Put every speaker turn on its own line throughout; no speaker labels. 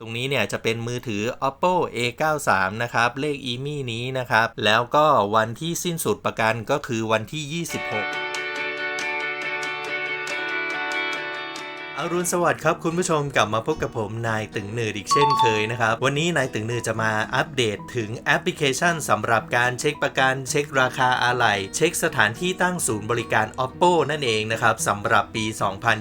ตรงนี้เนี่ยจะเป็นมือถือ oppo a93 นะครับ เลข EMI นี้นะครับ แล้วก็วันที่สิ้นสุดประกันก็คือวันที่ 26 อรุณสวัสดิ์ครับคุณผู้ชมกลับมาพบกับผมนายตึงเนืดอีกเช่นเคยนะครับ วันนี้นายตึงเนืดจะมาอัปเดตถึงแอปพลิเคชันสำหรับการเช็คประกันเช็คราคาอะไหล่เช็คสถานที่ตั้งศูนย์บริการ oppo นั่นเองนะครับสำหรับปี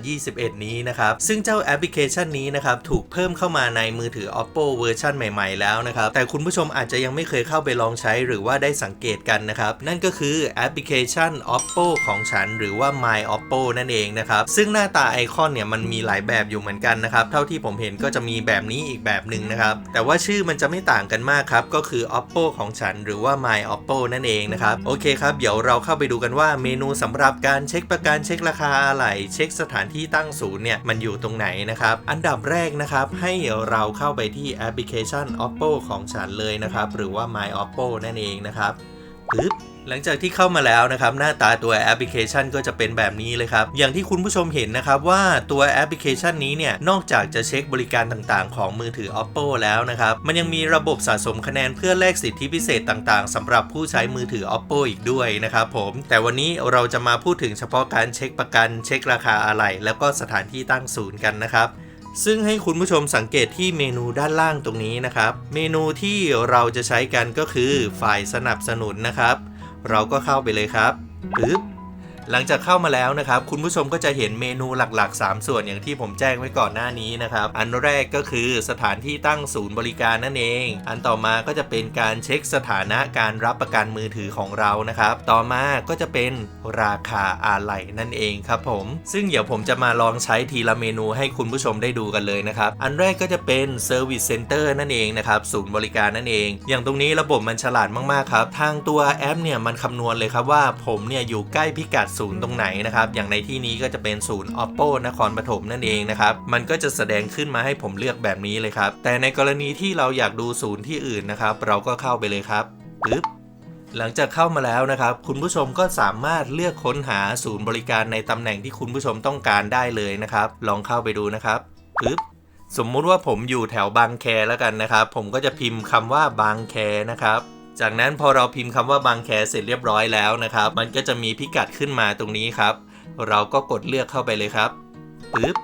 2021 นี้นะครับซึ่งเจ้าแอปพลิเคชันนี้นะครับถูกเพิ่มเข้ามาในมือถือ oppo เวอร์ชันใหม่ๆแล้วนะครับแต่คุณผู้ชมอาจจะยังไม่เคยเข้าไปลองใช้หรือว่าได้สังเกตกันนะครับนั่นก็คือแอปพลิเคชัน oppo ของฉัน หรือว่า my oppo นั่นเองนะครับซึ่งหน้าตาไอคอนเนี่ยมันมีหลายแบบอยู่เหมือนกันนะครับ เท่าที่ผมเห็นก็จะมีแบบนี้อีกแบบหนึ่งนะครับ แต่ว่าชื่อมันจะไม่ต่างกันมากครับ ก็คือ oppo ของฉันหรือว่า my oppo นั่นเองนะครับ โอเคครับ เดี๋ยวเราเข้าไปดูกันว่าเมนูสำหรับการเช็คประกันเช็คราคาอะไหล่เช็คสถานที่ตั้งศูนย์เนี่ยมันอยู่ตรงไหนนะครับ อันดับแรกนะครับให้เราเข้าไปที่แอปพลิเคชัน oppo ของฉันเลยนะครับหรือว่า my oppo นั่นเองนะครับปึ๊บ หลังจากที่เข้ามาแล้วนะครับหน้าตาตัวแอปพลิเคชันก็จะเป็นแบบนี้เลยครับ อย่างที่คุณผู้ชมเห็นนะครับว่าตัวแอปพลิเคชันนี้เนี่ยนอกจากจะเช็คบริการต่างๆ ของมือถือ oppo แล้วนะครับมันยังมีระบบสะสมคะแนนเพื่อแลกสิทธิพิเศษต่างๆสำหรับผู้ใช้มือถือ oppo อีกด้วยนะครับผม แต่วันนี้เราจะมาพูดถึงเฉพาะการเช็คประกัน เช็คราคาอะไหล่แล้วก็สถานที่ตั้งศูนย์กันนะครับซึ่งให้คุณผู้ชมสังเกตที่เมนูด้านล่างตรงนี้นะครับ เมนูที่เราจะใช้กันก็คือฝ่ายสนับสนุนนะครับ เราก็เข้าไปเลยครับปึ๊บ หลังจากเข้ามาแล้วนะครับ คุณผู้ชมก็จะเห็นเมนูหลัก ๆ 3 ส่วนอย่างที่ผมแจ้งไว้ก่อนหน้านี้นะครับ อันแรกก็คือสถานที่ตั้งศูนย์บริการนั่นเอง อันต่อมาก็จะเป็นการเช็คสถานะการรับประกันมือถือของเรานะครับ ต่อมาก็จะเป็นราคาอะไหล่นั่นเองครับผม ซึ่งเดี๋ยวผมจะมาลองใช้ทีละเมนูให้คุณผู้ชมได้ดูกันเลยนะครับ อันแรกก็จะเป็น Service Center นั่นเองนะครับ ศูนย์บริการนั่นเอง อย่างตรงนี้ระบบมันฉลาดมากๆครับ ทางตัวแอปเนี่ยมันคำนวณเลยครับว่าผมเนี่ยอยู่ใกล้พิกัดศูนย์ตรงไหนนะครับ อย่างในที่นี้ก็จะเป็นศูนย์ oppo นครปฐมนั่นเองนะครับ มันก็จะแสดงขึ้นมาให้ผมเลือกแบบนี้เลยครับ แต่ในกรณีที่เราอยากดูศูนย์ที่อื่นนะครับ เราก็เข้าไปเลยครับปึ๊บหลังจากเข้ามาแล้วนะครับ คุณผู้ชมก็สามารถเลือกค้นหาศูนย์บริการในตำแหน่งที่คุณผู้ชมต้องการได้เลยนะครับ ลองเข้าไปดูนะครับปึ๊บสมมุติว่าผมอยู่แถวบางแคแล้วกันนะครับ ผมก็จะพิมพ์คำว่าบางแคนะครับ จากนั้นพอเราพิมพ์คำว่าบางแคเสร็จเรียบร้อยแล้วนะครับ มันก็จะมีพิกัดขึ้นมาตรงนี้ครับ เราก็กดเลือกเข้าไปเลยครับปึ๊บ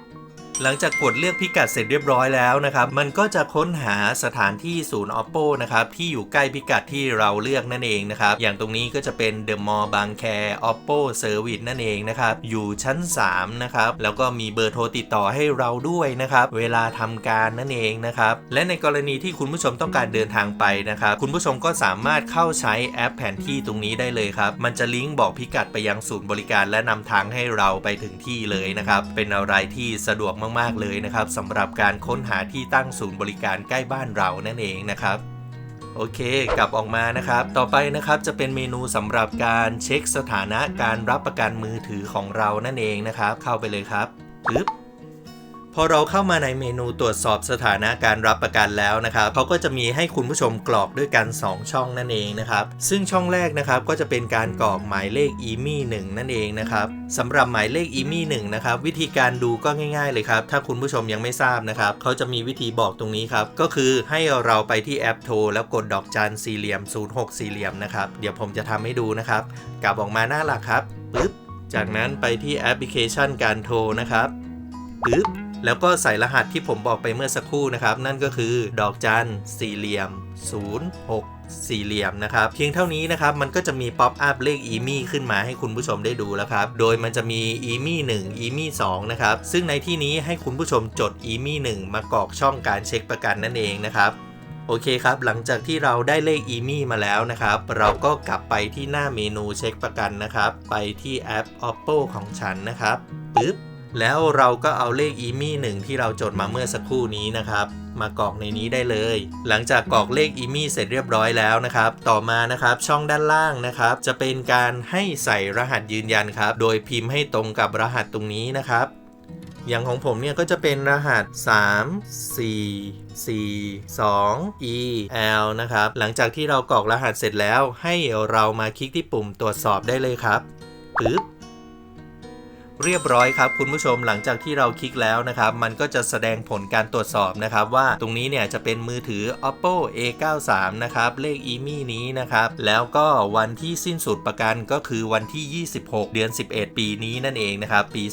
หลังจากกดเลือกพิกัดเสร็จเรียบร้อยแล้วนะครับ มันก็จะค้นหาสถานที่ศูนย์ oppo นะครับ ที่อยู่ใกล้พิกัดที่เราเลือกนั่นเองนะครับ อย่างตรงนี้ก็จะเป็น The Mall บางแค oppo service นั่นเองนะครับ อยู่ชั้น 3 นะครับ แล้วก็มีเบอร์โทรติดต่อให้เราด้วยนะครับ เวลาทำการนั่นเองนะครับ และในกรณีที่คุณผู้ชมต้องการเดินทางไปนะครับ คุณผู้ชมก็สามารถเข้าใช้แอปแผนที่ตรงนี้ได้เลยครับ มันจะลิงก์บอกพิกัดไปยังศูนย์บริการ และนำทางให้เราไปถึงที่เลยนะครับ เป็นอะไรที่สะดวกมากๆเลยนะครับสำหรับการค้นหาที่ตั้งศูนย์บริการใกล้บ้านเรานั่นเองนะครับโอเค กลับออกมานะครับ ต่อไปนะครับจะเป็นเมนูสำหรับการเช็คสถานะการรับประกันมือถือของเรานั่นเองนะครับ เข้าไปเลยครับปึ๊บ อเราเข้ามาในเมนูตรวจสอบสถานะการรับประกันแล้วนะครับเขาก็จะมีให้คุณผู้ชมกรอกด้วยกัน 2 ช่องนั่นเองนะครับ ซึ่งช่องแรกนะครับก็จะเป็นการกรอกหมายเลข EMI 1นั่นเองนะครับสำหรับหมายเลข EMI 1นะครับวิธีการดูก็ง่ายๆเลยครับ ถ้าคุณผู้ชมยังไม่ทราบนะครับเขาจะมีวิธีบอกตรงนี้ครับ ก็คือให้เราไปที่แอปโทรแล้วกดดอกจันสี่เหลี่ยม 06 สี่เหลี่ยมนะครับ เดี๋ยวผมจะทำให้ดูนะครับกลับออกมาหน้าหลักครับปึ๊บจากนั้นไปที่แอปพลิเคชันการโทรนะครับปึ๊บ แล้วก็ใส่รหัสที่ผมบอกไปเมื่อสักครู่นะครับ นั่นก็คือดอกจันสี่เหลี่ยม 06สี่เหลี่ยมนะครับ เพียงเท่านี้นะครับ มันก็จะมีป๊อปอัพเลข EMI ขึ้นมาให้คุณผู้ชมได้ดูแล้วครับ โดยมันจะมี EMI 1 EMI 2นะครับ ซึ่งในที่นี้ให้คุณผู้ชมจด EMI 1มากรอกช่องการเช็คประกันนั่นเองนะครับโอเคครับ หลังจากที่เราได้เลข EMI มาแล้วนะครับ เราก็กลับไปที่หน้าเมนูเช็คประกันนะครับ ไปที่แอป oppo ของฉันนะครับปึ๊บ แล้วเราก็เอาเลข EMI 1ที่เราจดมาเมื่อสักครู่นี้นะครับ มากรอกในนี้ได้เลย หลังจากกรอกเลข EMI เสร็จเรียบร้อยแล้วนะครับ ต่อมานะครับช่องด้านล่างนะครับ จะเป็นการให้ใส่รหัสยืนยันครับ โดยพิมพ์ให้ตรงกับรหัสตรงนี้นะครับ อย่างของผมเนี่ยก็จะเป็นรหัส 3 4 4 2 e l นะครับ หลังจากที่เรากรอกรหัสเสร็จแล้ว ให้เรามาคลิกที่ปุ่มตรวจสอบได้เลยครับปึ๊บ เรียบร้อยครับคุณผู้ชมหลังจากที่เราคลิกแล้วนะครับมันก็จะแสดงผลการตรวจสอบนะครับว่าตรงนี้เนี่ยจะเป็นมือถือ oppo a93 นะครับเลข EMI นี้นะครับแล้วก็วันที่สิ้นสุดประกันก็คือวันที่ 26 เดือน 11 ปีนี้นั่นเองนะครับปี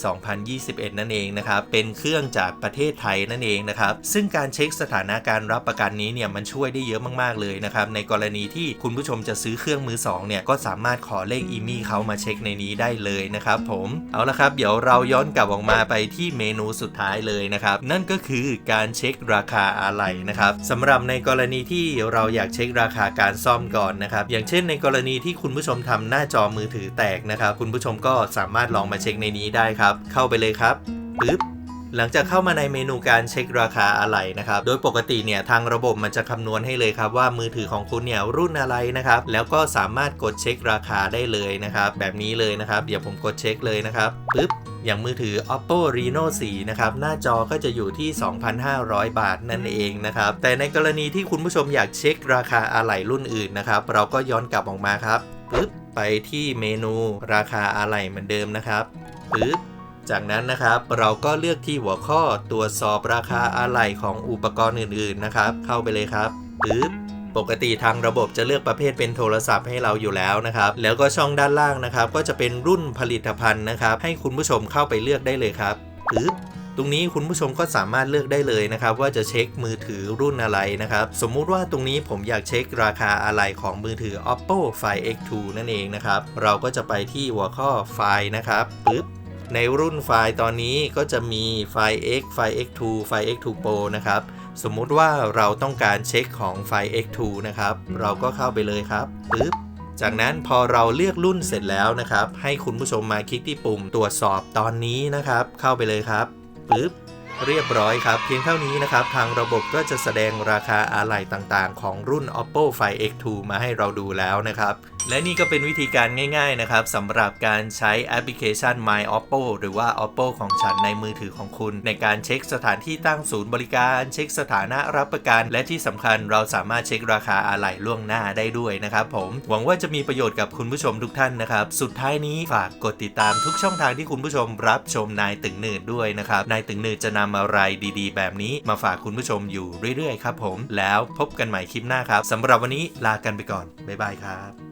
2021 นั่นเองนะครับเป็นเครื่องจากประเทศไทยนั่นเองนะครับซึ่งการเช็คสถานะการรับประกันนี้เนี่ยมันช่วยได้เยอะมากๆเลยนะครับในกรณีที่คุณผู้ชมจะซื้อเครื่องมือสองเนี่ยก็สามารถขอเลข EMI เขามาเช็คในนี้ได้เลยนะครับผมเอาละครับเดี๋ยวเราย้อนกลับออกมาไปที่เมนูสุดท้ายเลยนะครับ นั่นก็คือการเช็คราคาอะไหล่นะครับสำหรับในกรณีที่เราอยากเช็คราคาการซ่อมก่อนนะครับ อย่างเช่นในกรณีที่คุณผู้ชมทำหน้าจอมือถือแตกนะครับ คุณผู้ชมก็สามารถลองมาเช็คในนี้ได้ครับ เข้าไปเลยครับปึ๊บ หลังจากเข้ามาในเมนูการเช็คราคาอะไหล่นะครับ โดยปกติเนี่ยทางระบบมันจะคำนวณให้เลยครับว่ามือถือของคุณเนี่ยรุ่นอะไรนะครับ แล้วก็สามารถกดเช็คราคาได้เลยนะครับ แบบนี้เลยนะครับ เดี๋ยวผมกดเช็คเลยนะครับปึ๊บอย่างมือถือ oppo reno 4 นะครับ หน้าจอก็จะอยู่ที่ 2,500 บาทนั่นเองนะครับ แต่ในกรณีที่คุณผู้ชมอยากเช็คราคาอะไหล่รุ่นอื่นนะครับ เราก็ย้อนกลับออกมาครับปึ๊บไปที่เมนูราคาอะไหล่เหมือนเดิมนะครับปึ๊บ จากนั้นนะครับเราก็เลือกที่หัวข้อตรวจสอบราคาอะไหล่ของอุปกรณ์อื่นๆนะครับ เข้าไปเลยครับปึ๊บปกติทางระบบจะเลือกประเภทเป็นโทรศัพท์ให้เราอยู่แล้วนะครับ แล้วก็ช่องด้านล่างนะครับ ก็จะเป็นรุ่นผลิตภัณฑ์นะครับ ให้คุณผู้ชมเข้าไปเลือกได้เลยครับปึ๊บตรงนี้คุณผู้ชมก็สามารถเลือกได้เลยนะครับ ว่าจะเช็คมือถือรุ่นอะไรนะครับ สมมุติว่าตรงนี้ผมอยากเช็คราคาอะไรของมือถือ oppo find x2 นั่นเองนะครับ เราก็จะไปที่หัวข้อไฟล์นะครับปึ๊บ ในรุ่นไฟล์ตอนนี้ก็จะมีไฟล์ X ไฟล์ X2 ไฟล์ X2 Pro นะครับ สมมุติว่าเราต้องการเช็คของไฟล์ X2 นะครับ เราก็เข้าไปเลยครับปึ๊บจากนั้นพอเราเลือกรุ่นเสร็จแล้วนะครับ ให้คุณผู้ชมมาคลิกที่ปุ่มตรวจสอบตอนนี้นะครับ เข้าไปเลยครับปึ๊บ เรียบร้อยครับ เพียงเท่านี้นะครับ ทางระบบก็จะแสดงราคาอะไหล่ต่างๆ ของรุ่น oppo find x2 มาให้เราดูแล้วนะครับ และนี่ก็เป็นวิธีการง่าย ๆ นะครับสำหรับการใช้แอปพลิเคชัน my oppo หรือว่า oppo ของฉันในมือถือของคุณ ในการเช็คสถานที่ตั้งศูนย์บริการ เช็คสถานะรับประกัน และที่สำคัญเราสามารถเช็คราคาอะไหล่ล่วงหน้าได้ด้วยนะครับผม หวังว่าจะมีประโยชน์กับคุณผู้ชมทุกท่านนะครับ สุดท้ายนี้ฝากกดติดตามทุกช่องทางที่คุณผู้ชมรับชมนายตึงหนืดด้วยนะครับ นายตึงหนืดจะนำำอะไรดีๆ แบบนี้มาฝากคุณผู้ชมอยู่เรื่อยๆ ครับผม แล้วพบกันใหม่คลิปหน้าครับสำหรับวันนี้ลากันไปก่อน บ๊ายบายครับ